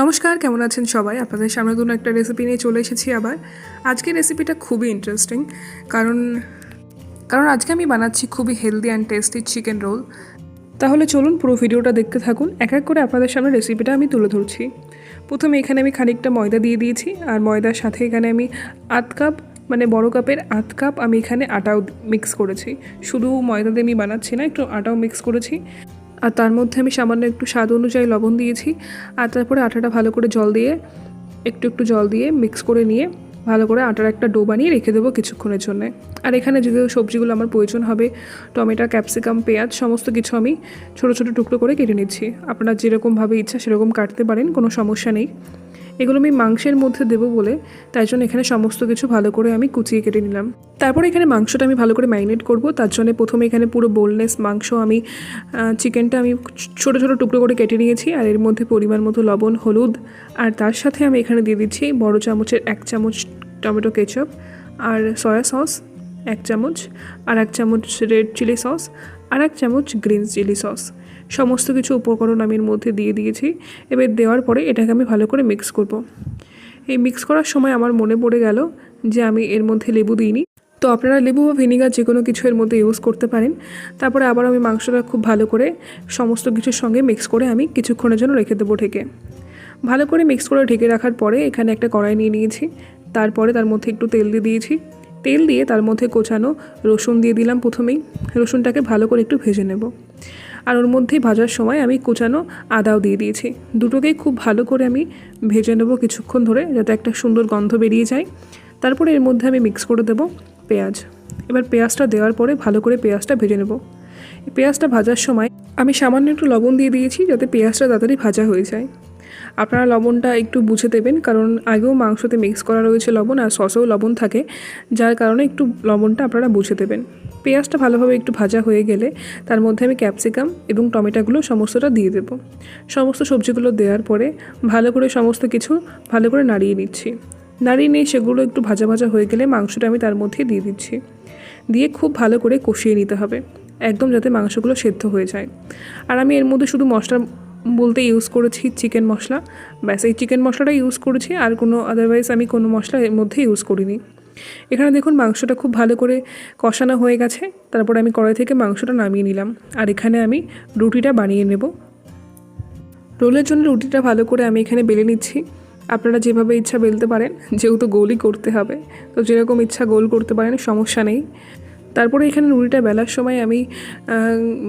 নমস্কার, কেমন আছেন সবাই? আপনাদের সামনে নতুন একটা রেসিপি নিয়ে চলে এসেছি আবার। আজকের রেসিপিটা খুবই ইন্টারেস্টিং কারণ কারণ আজকে আমি বানাচ্ছি খুবই healthy and tasty chicken roll তাহলে চলুন পুরো ভিডিওটা দেখতে থাকুন, এক এক করে আপনাদের সামনে রেসিপিটা আমি তুলে ধরছি। প্রথমে এখানে আমি খানিকটা ময়দা দিয়ে দিয়েছি, আর ময়দার সাথে এখানে আমি আধ কাপ মানে বড় কাপের আধ কাপ আমি এখানে আটাও মিক্স করেছি। শুধু ময়দা দিয়ে আমি বানাচ্ছি না, একটু আটাও মিক্স করেছি। আর তার মধ্যে আমি সামান্য একটু স্বাদ অনুযায়ী লবণ দিয়েছি। আর তারপরে আটাটা ভালো করে জল দিয়ে, একটু একটু জল দিয়ে মিক্স করে নিয়ে ভালো করে আটার একটা ডো বানিয়ে রেখে দেবো কিছুক্ষণের জন্য। আর এখানে যে সবজিগুলো আমার প্রয়োজন হবে, টমেটো, ক্যাপসিকাম, পেঁয়াজ সমস্ত কিছু আমি ছোটো ছোটো টুকরো করে কেটে নিচ্ছি। আপনার যেরকমভাবে ইচ্ছা সেরকম কাটতে পারেন, কোনো সমস্যা নেই। এগুলো আমি মাংসের মধ্যে দেবো বলে, তাই জন্য এখানে সমস্ত কিছু ভালো করে আমি কুচিয়ে কেটে নিলাম। তারপরে এখানে মাংসটা আমি ভালো করে ম্যারিনেট করব, তার জন্য প্রথমে এখানে পুরো বোলনেস মাংস আমি চিকেনটা আমি ছোটো ছোটো টুকরো করে কেটে নিয়েছি, আর এর মধ্যে পরিমাণ মতো লবণ, হলুদ, আর তার সাথে আমি এখানে দিয়ে দিচ্ছি বড় চামচের এক চামচ টমেটো কেচাপ, আর সয়া সস এক চামচ, আর এক চামচ রেড চিলি সস আর এক চামচ গ্রিন চিলি সস সমস্ত কিছু উপকরণ আমি এর মধ্যে দিয়ে দিয়েছি। এবার দেওয়ার পরে এটাকে আমি ভালো করে মিক্স করব। এই মিক্স করার সময় আমার মনে পড়ে গেল যে আমি এর মধ্যে লেবু দিইনি। তো আপনারা লেবু বা ভিনিগার যে কোনো কিছু এর মধ্যে ইউজ করতে পারেন। তারপরে আবার আমি মাংসটা খুব ভালো করে সমস্ত কিছুর সঙ্গে মিক্স করে আমি কিছুক্ষণের জন্য রেখে দেবো ঢেকে। ভালো করে মিক্স করে ঢেকে রাখার পরে এখানে একটা কড়াই নিয়ে নিয়েছি। তারপরে তার মধ্যে একটু তেল দিয়ে দিয়েছি। তেল দিয়ে তার মধ্যে কোচানো রসুন দিয়ে দিলাম প্রথমেই। রসুনটাকে ভালো করে একটু ভেজে নেব। আর ওর মধ্যেই ভাজার সময় আমি কোচানো আদাও দিয়ে দিয়েছি। দুটোকেই খুব ভালো করে আমি ভেজে নেব কিছুক্ষণ ধরে যাতে একটা সুন্দর গন্ধ বেরিয়ে যায়। তারপরে এর মধ্যে আমি মিক্স করে দেব পেঁয়াজ। এবার পেঁয়াজটা দেওয়ার পরে ভালো করে পেঁয়াজটা ভেজে নেব। পেঁয়াজটা ভাজার সময় আমি সামান্য একটু লবণ দিয়ে দিয়েছি যাতে পেঁয়াজটা তাড়াতাড়ি ভাজা হয়ে যায়। আপনারা লবণটা একটু বুঝে দেবেন, কারণ আগেও মাংসতে মিক্স করা রয়েছে লবণ আর সসেও লবণ থাকে, যার কারণে একটু লবণটা আপনারা বুঝে দেবেন। পেঁয়াজটা ভালোভাবে একটু ভাজা হয়ে গেলে তার মধ্যে আমি ক্যাপসিকাম এবং টমেটোগুলো সমস্তটা দিয়ে দেব। সমস্ত সবজিগুলো দেওয়ার পরে ভালো করে সমস্ত কিছু ভালো করে নাড়িয়ে নিচ্ছি। নাড়িয়ে নিয়ে সেগুলো একটু ভাজা ভাজা হয়ে গেলে মাংসটা আমি তার মধ্যে দিয়ে দিচ্ছি। দিয়ে খুব ভালো করে কষিয়ে নিতে হবে, একদম যাতে মাংসগুলো সেদ্ধ হয়ে যায়। আর আমি এর মধ্যে শুধু মশলা বলতে ইউজ করেছি চিকেন মশলা। ব্যাস, এই চিকেন মশলাটা ইউজ করেছি, আর কোনো আদারওয়াইজ আমি কোনো মশলা এর মধ্যে ইউজ করিনি। এখানে দেখুন মাংসটা খুব ভালো করে কষানো হয়ে গেছে, তারপরে আমি কড়াই থেকে মাংসটা নামিয়ে নিলাম, আর এখানে আমি রুটিটা বানিয়ে নেব। রোলের জন্য রুটিটা ভালো করে আমি এখানে বেলে নিচ্ছি। আপনারা যেভাবে ইচ্ছা বেলতে পারেন, যেহেতু গোলই করতে হবে, তো যেরকম ইচ্ছা গোল করতে পারেন, সমস্যা নেই। তারপরে এখানে রুটিটা বেলার সময় আমি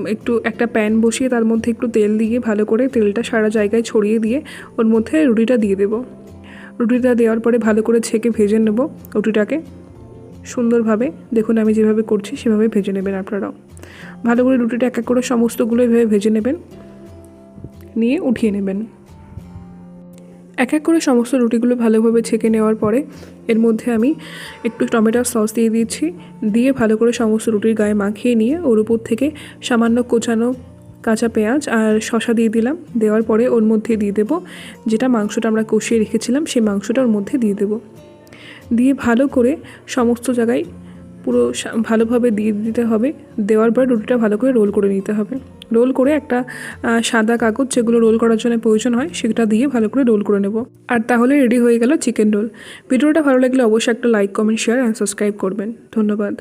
একটু একটা প্যান বসিয়ে তার মধ্যে একটু তেল দিয়ে ভালো করে তেলটা সারা জায়গায় ছড়িয়ে দিয়ে ওর মধ্যে রুটিটা দিয়ে দেবো। রুটিটা দেওয়ার পরে ভালো করে ছেঁকে ভেজে নেব রুটিটাকে। সুন্দরভাবে, দেখুন আমি যেভাবে করছি সেভাবে ভেজে নেবেন আপনারাও। ভালো করে রুটিটা এক এক করে সমস্তগুলো এভাবে ভেজে নেবেন। নিয়ে উঠিয়ে নেবেন। এক এক করে সমস্ত রুটিগুলো ভালোভাবে ছেঁকে নেওয়ার পরে এর মধ্যে আমি একটু টমেটোর সস দিয়ে দিচ্ছি দিয়ে ভালো করে সমস্ত রুটির গায়ে মাখিয়ে নিয়ে ওর উপর থেকে সামান্য কোচানো কাঁচা পেঁয়াজ আর শশা দিয়ে দিলাম। দেওয়ার পরে ওর মধ্যে দিয়ে দেবো যেটা মাংসটা আমরা কষিয়ে রেখেছিলাম, সেই মাংসটা ওর মধ্যে দিয়ে দেবো। দিয়ে ভালো করে সমস্ত জায়গায় পুরো ভালোভাবে দিয়ে দিতে হবে। দেওয়ার পর রুটিটা ভালো করে রোল করে নিতে হবে। রোল করে একটা সাদা কাগজ যেগুলো রোল করার জন্য প্রয়োজন হয়, সেটা দিয়ে ভালো করে রোল করে নেব। আর তাহলে রেডি হয়ে গেল চিকেন রোল। ভিডিওটা ভালো লাগলে অবশ্যই একটা like, comment share and subscribe করবেন। ধন্যবাদ।